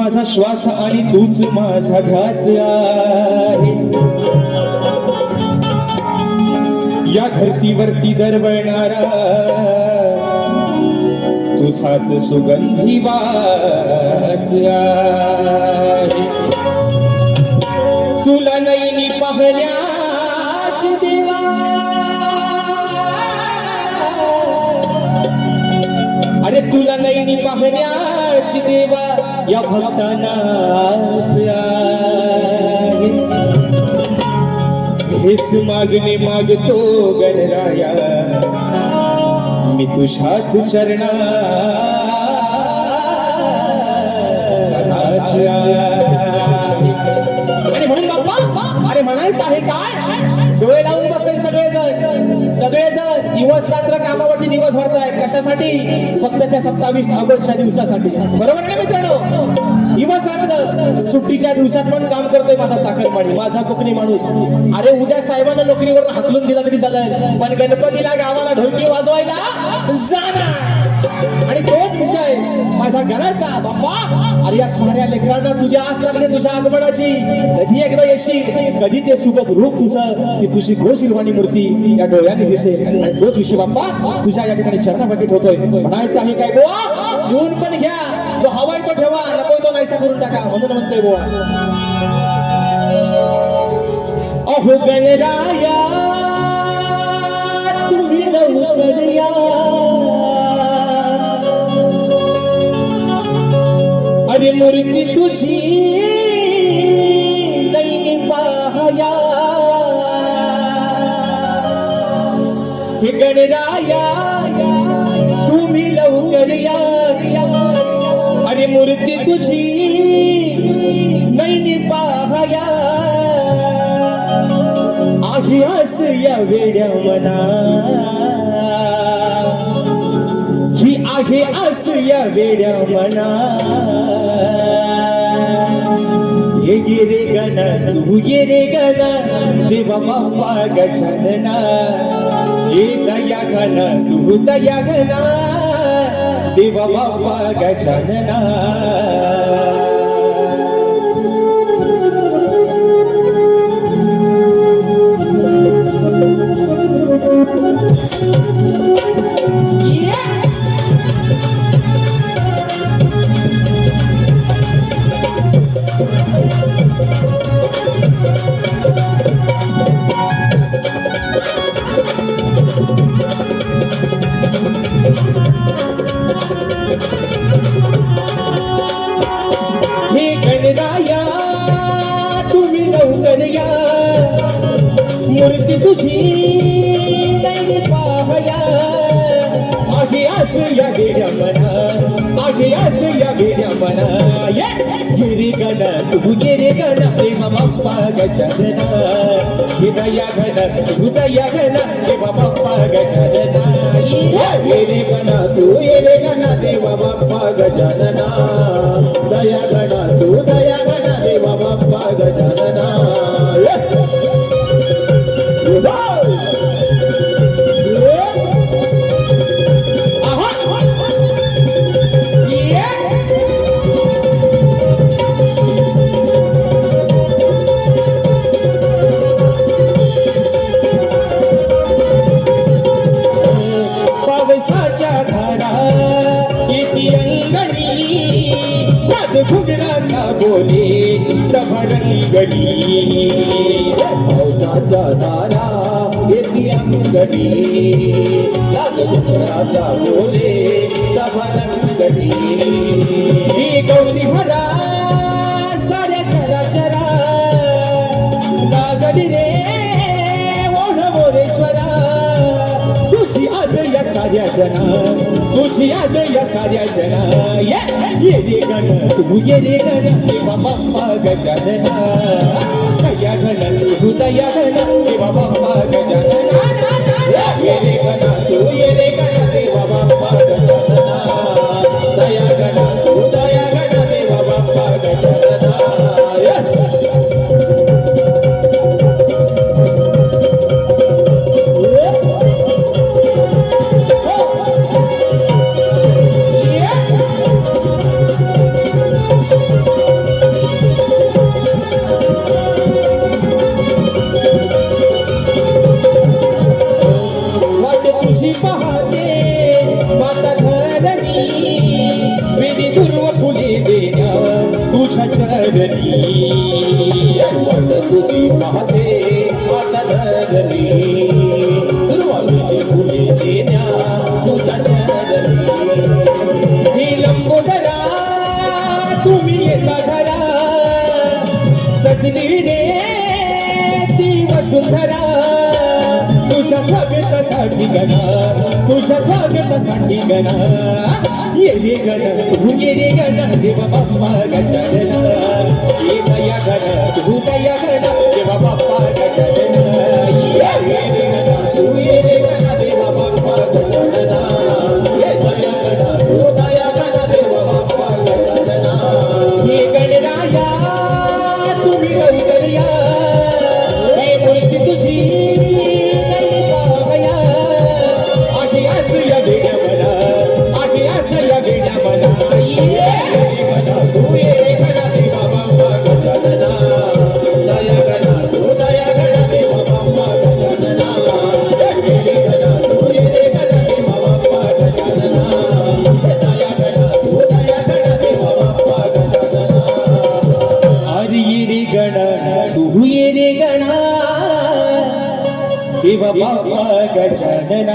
माझा श्वास आणि तूच माझा ध्यास आहे. या धरतीवरती दरवळणारा तुझाच सुगंधी वास आहे. तुला नैनी पाहल्याच देवा अरे तुला नैनी पाहण्याच देवा या भक्तांना हेच मागणे मागतो गणराया. मी तुझ्याच चरणा दिवस रात्र कामावरती दिवस भरतायत. कशासाठी? फक्त त्या सत्तावीस ऑगस्टच्या दिवसासाठी. बरोबर ना मित्रांनो? किंवा रात्र सुट्टीच्या दिवसात पण काम करतोय माझा साखरपाणी माझा कोकणी माणूस. अरे उद्या साहेबांना नोकरीवर हाकलून दिला तरी झालं पण गणपतीला गावाला ढोलकी वाजवायला जाणार. आणि तोच विषय माझ्या घराचा बाप्पा. अरे या साऱ्या लेकरांना तुझ्या आस लागले तुझ्या आगमनाची. कधी एकदा येशील कधी ते सुबक रूप तुझं की तुझी गोशिरवाणी मूर्ती या डोळ्याने दिसेल. आणि तोच विषय बाप्पा तुझ्या या ठिकाणी चरणापाठी ठेवतोय म्हणायचं आहे काय गोवा येऊन पण घ्या. पैसा करून टाका म्हणून म्हणतोय गोवा अहो गणराया तुम्ही लवकर अरे मूर्ती तुझी नाही पाहया. गणराया तुम्ही लवकर या. अरे मूर्ती तुझी या वेड्या मना ही आहे आस या वेड्या मना ये रे गणा तू ये रे गणा देवा बाप्पा गजानना. ये दया घना तू दया घना देवा बाप्पा गजानना. वेड्या मना ये गिरी गण तू गिरी गण प्रेम बाप्पा गजानना हृदया घन हृदया घन प्रेम बाप्पा गजानना येरे गणा तू येरे बाप्पा गजानना दया तू दया पावसाच्या धारा येती अंगणी वाज घुगराचा बोले सभारली गडी. पावसाच्या धारा येती अंगणी लाग डोंगराचा बोले सभारंगडी ही गौरी भरा साऱ्या जना. तुझी आज या साऱ्या जना. ये रे गण तू ये रे गण बाबा बाप्पा गजानना तया गण तू तया गण बाबा सजली रे ती वसुंधरा. तुझ्या स्वागतासाठी गणा तुझ्या स्वागतासाठी गणा. ये गण ये रे गण देवा बाप्पा गजानना ग